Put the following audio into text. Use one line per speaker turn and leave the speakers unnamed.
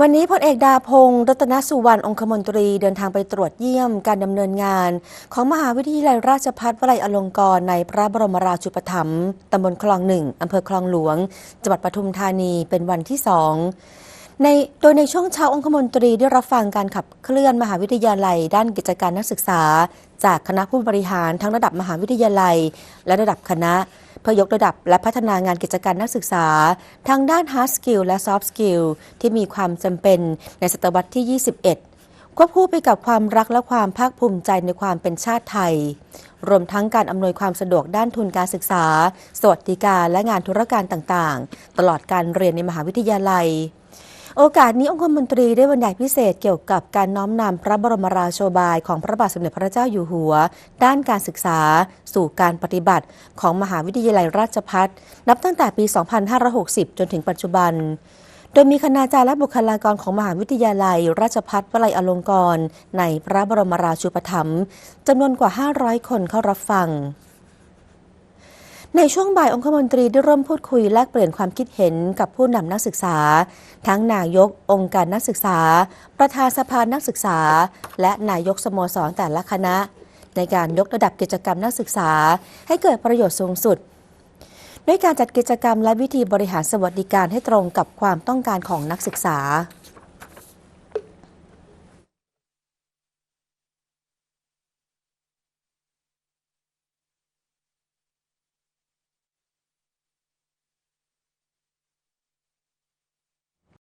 วันนี้พลเอกดาพงศ์รัตนสุวรรณองคมนตรีเดินทางไปตรวจเยี่ยมการดำเนินงาน ของมหาวิทยาลัยราชภัฏวลัยอลงกรณ์ในพระบรมราชูปถัมภ์ตำบลคลองหนึ่งอำเภอคลองหลวง จังหวัดปทุมธานีเป็นวันที่สองในโดยในช่วงเช้าองคมนตรีได้รับฟังการขับเคลื่อนมหาวิทยาลัย ด้านกิจการนักศึกษา จากคณะผู้บริหารทั้งระดับมหาวิทยาลัย และระดับคณะ เพื่อยกระดับและพัฒนางานกิจการนักศึกษา ทางด้าน hard skill และ soft skill ที่มีความจำเป็นในศตวรรษที่ 21ควบคู่ไปกับความรักและความภาคภูมิใจในความเป็นชาติไทย รวมทั้งการอำนวยความสะดวกด้านทุนการศึกษา สวัสดิการและงานธุรการต่างๆ ตลอดการเรียนในมหาวิทยาลัย โอกาสนี้องคมนตรีได้บรรยายพิเศษเกี่ยวกับการน้อมนำพระบรมราโชบายของพระบาทสมเด็จพระเจ้าอยู่หัว ด้านการศึกษา สู่การปฏิบัติของมหาวิทยาลัยราชภัฏนับตั้งแต่ปี 2560 จนถึงปัจจุบันโดยมีคณาจารย์และบุคลากรของมหาวิทยาลัย ราชภัฏวลัยอลงกรณ์ในพระบรมราชูปถัมภ์จำนวนกว่า 500 คนเข้ารับฟัง ในช่วงบ่ายองคมนตรีได้ร่วมพูดคุยแลกเปลี่ยนความคิดเห็นกับผู้นำนักศึกษา ทั้งนายกองค์การนักศึกษา ประธานสภานักศึกษา และนายกสโมสรแต่ละคณะ ในการยกระดับกิจกรรมนักศึกษา ให้เกิดประโยชน์สูงสุด ด้วยการจัดกิจกรรมและวิธีบริหารสวัสดิการให้ตรงกับความต้องการของนักศึกษา